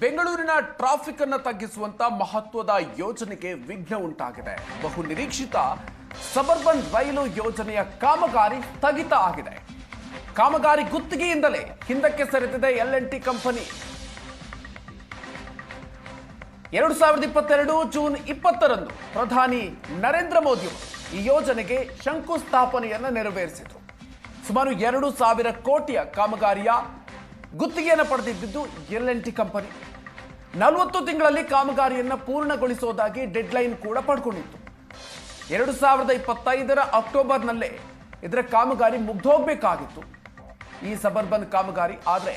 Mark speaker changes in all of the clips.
Speaker 1: ಬೆಂಗಳೂರಿನ ಟ್ರಾಫಿಕ್ ಅನ್ನು ತಗ್ಗಿಸುವಂತ ಮಹತ್ವದ ಯೋಜನೆಗೆ ವಿಘ್ನ ಉಂಟಾಗಿದೆ. ಬಹು ನಿರೀಕ್ಷಿತ ಸಬರ್ಬನ್ ರೈಲು ಯೋಜನೆಯ ಕಾಮಗಾರಿ ಸ್ಥಗಿತ ಆಗಿದೆ. ಕಾಮಗಾರಿ ಗುತ್ತಿಗೆಯಿಂದಲೇ ಹಿಂದಕ್ಕೆ ಸರಿದಿದೆ ಎಲ್ ಎನ್ ಟಿ ಕಂಪನಿ ಎರಡು ಸಾವಿರದ ಇಪ್ಪತ್ತೆರಡು ಜೂನ್ ಇಪ್ಪತ್ತರಂದು ಪ್ರಧಾನಿ ನರೇಂದ್ರ ಮೋದಿ ಈ ಯೋಜನೆಗೆ ಶಂಕುಸ್ಥಾಪನೆಯನ್ನು ನೆರವೇರಿಸಿದರು. ಸುಮಾರು ಎರಡು ಸಾವಿರ ಕೋಟಿಯ ಕಾಮಗಾರಿಯ ಗುತ್ತಿಗೆಯನ್ನು ಪಡೆದಿದ್ದು ಎಲ್ ಎನ್ ಟಿ ಕಂಪನಿ. ನಲವತ್ತು ತಿಂಗಳಲ್ಲಿ ಕಾಮಗಾರಿಯನ್ನು ಪೂರ್ಣಗೊಳಿಸೋದಾಗಿ ಡೆಡ್ಲೈನ್ ಕೂಡ ಪಡ್ಕೊಂಡಿತ್ತು. ಎರಡು ಸಾವಿರದ ಇಪ್ಪತ್ತೈದರ ಅಕ್ಟೋಬರ್ನಲ್ಲೇ ಇದರ ಕಾಮಗಾರಿ ಮುಗ್ದೋಗ್ಬೇಕಾಗಿತ್ತು ಈ ಸಬರ್ಬನ್ ಕಾಮಗಾರಿ ಆದರೆ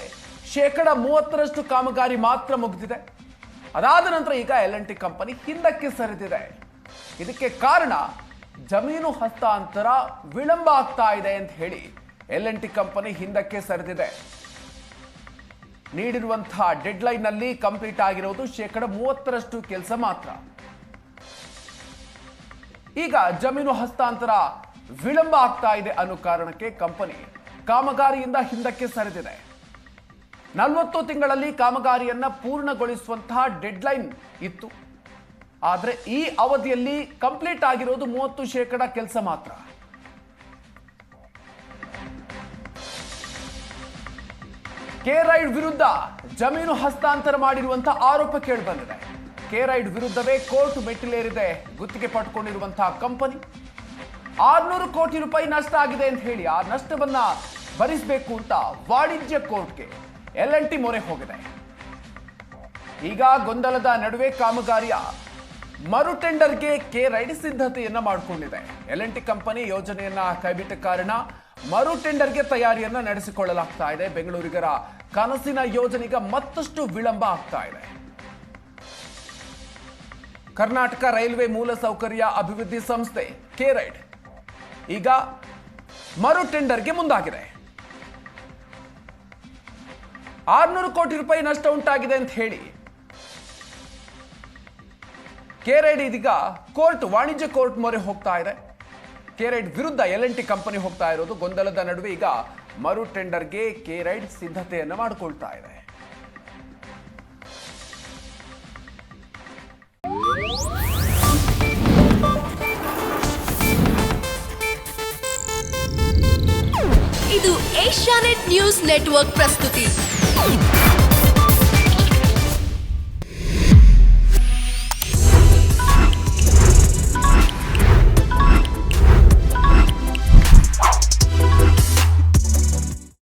Speaker 1: ಶೇಕಡ ಮೂವತ್ತರಷ್ಟು ಕಾಮಗಾರಿ ಮಾತ್ರ ಮುಗಿದಿದೆ. ಅದಾದ ನಂತರ ಈಗ ಎಲ್ ಎನ್ ಟಿ ಕಂಪನಿ ಹಿಂದಕ್ಕೆ ಸರಿದಿದೆ. ಇದಕ್ಕೆ ಕಾರಣ ಜಮೀನು ಹಸ್ತಾಂತರ ವಿಳಂಬ ಆಗ್ತಾ ಇದೆ ಅಂತ ಹೇಳಿ ಎಲ್ ಎನ್ ಟಿ ಕಂಪನಿ ಹಿಂದಕ್ಕೆ ಸರಿದಿದೆ. ನೀಡಿರುವಂತಹ ಡೆಡ್ಲೈನ್ನಲ್ಲಿ ಕಂಪ್ಲೀಟ್ ಆಗಿರೋದು ಶೇಕಡ ಮೂವತ್ತರಷ್ಟು ಕೆಲಸ ಮಾತ್ರ. ಈಗ ಜಮೀನು ಹಸ್ತಾಂತರ ವಿಳಂಬ ಆಗ್ತಾ ಇದೆ ಅನ್ನೋ ಕಾರಣಕ್ಕೆ ಕಂಪನಿ ಕಾಮಗಾರಿಯಿಂದ ಹಿಂದಕ್ಕೆ ಸರಿದಿದೆ. ನಲವತ್ತು ತಿಂಗಳಲ್ಲಿ ಕಾಮಗಾರಿಯನ್ನ ಪೂರ್ಣಗೊಳಿಸುವಂತಹ ಡೆಡ್ಲೈನ್ ಇತ್ತು. ಆದರೆ ಈ ಅವಧಿಯಲ್ಲಿ ಕಂಪ್ಲೀಟ್ ಆಗಿರೋದು ಮೂವತ್ತು ಶೇಕಡ ಕೆಲಸ ಮಾತ್ರ. ಕೆ ರೈಡ್ ವಿರುದ್ಧ ಜಮೀನು ಹಸ್ತಾಂತರ ಮಾಡಿರುವಂತಹ ಆರೋಪ ಕೇಳಿಬಂದಿದೆ. ಕೆ ರೈಡ್ ವಿರುದ್ಧವೇ ಕೋರ್ಟ್ ಮೆಟ್ಟಿಲೇರಿದೆ ಗುತ್ತಿಗೆ ಪಡ್ಕೊಂಡಿರುವಂತಹ ಕಂಪನಿ. ಆರ್ನೂರು ಕೋಟಿ ರೂಪಾಯಿ ನಷ್ಟ ಆಗಿದೆ ಅಂತ ಹೇಳಿ ಆ ನಷ್ಟವನ್ನ ಭರಿಸಬೇಕು ಅಂತ ವಾಣಿಜ್ಯ ಕೋರ್ಟ್ಗೆ ಎಲ್ ಎನ್ ಟಿ ಮೊರೆ ಹೋಗಿದೆ. ಈಗ ಗೊಂದಲದ ನಡುವೆ ಕಾಮಗಾರಿಯ ಮರು ಟೆಂಡರ್ಗೆ ಕೆ ರೈಡ್ ಸಿದ್ಧತೆಯನ್ನ ಮಾಡಿಕೊಂಡಿದೆ. ಎಲ್ ಎನ್ ಟಿ ಕಂಪನಿ ಯೋಜನೆಯನ್ನ ಕೈಬಿಟ್ಟ ಕಾರಣ ಮರು ಟೆಂಡರ್ಗೆ ತಯಾರಿಯನ್ನ ನಡೆಸಿಕೊಳ್ಳಲಾಗ್ತಾ ಇದೆ. ಬೆಂಗಳೂರಿಗರ ಕನಸಿನ ಯೋಜನೆಗ ಮತ್ತಷ್ಟು ವಿಳಂಬ ಆಗ್ತಾ ಇದೆ. ಕರ್ನಾಟಕ ರೈಲ್ವೆ ಮೂಲಸೌಕರ್ಯ ಅಭಿವೃದ್ಧಿ ಸಂಸ್ಥೆ ಕೇರೈಡ್ ಈಗ ಮರು ಟೆಂಡರ್ಗೆ ಮುಂದಾಗಿದೆ. ಆರ್ನೂರು ಕೋಟಿ ರೂಪಾಯಿ ನಷ್ಟ ಉಂಟಾಗಿದೆ ಅಂತ ಹೇಳಿ. ಕೆರೈಡ್ ಇದೀಗ ಕೋರ್ಟ್, ವಾಣಿಜ್ಯ ಕೋರ್ಟ್ ಮೊರೆ ಹೋಗ್ತಾ ಇದೆ. ಕೆರೈಡ್ ವಿರುದ್ಧ ಎಲ್ ಎನ್ ಟಿ ಕಂಪನಿ ಹೋಗ್ತಾ ಇರೋದು. ಗೊಂದಲದ ನಡುವೆ ಈಗ ಮರು ಟೆಂಡರ್ಗೆ ಕೆರೈಡ್ ಸಿದ್ಧತೆಯನ್ನು ಮಾಡಿಕೊಳ್ತಾ ಇದೆ.
Speaker 2: ಇದು ಏಷ್ಯಾನೆಟ್ ನ್ಯೂಸ್ ನೆಟ್ವರ್ಕ್ ಪ್ರಸ್ತುತಿ.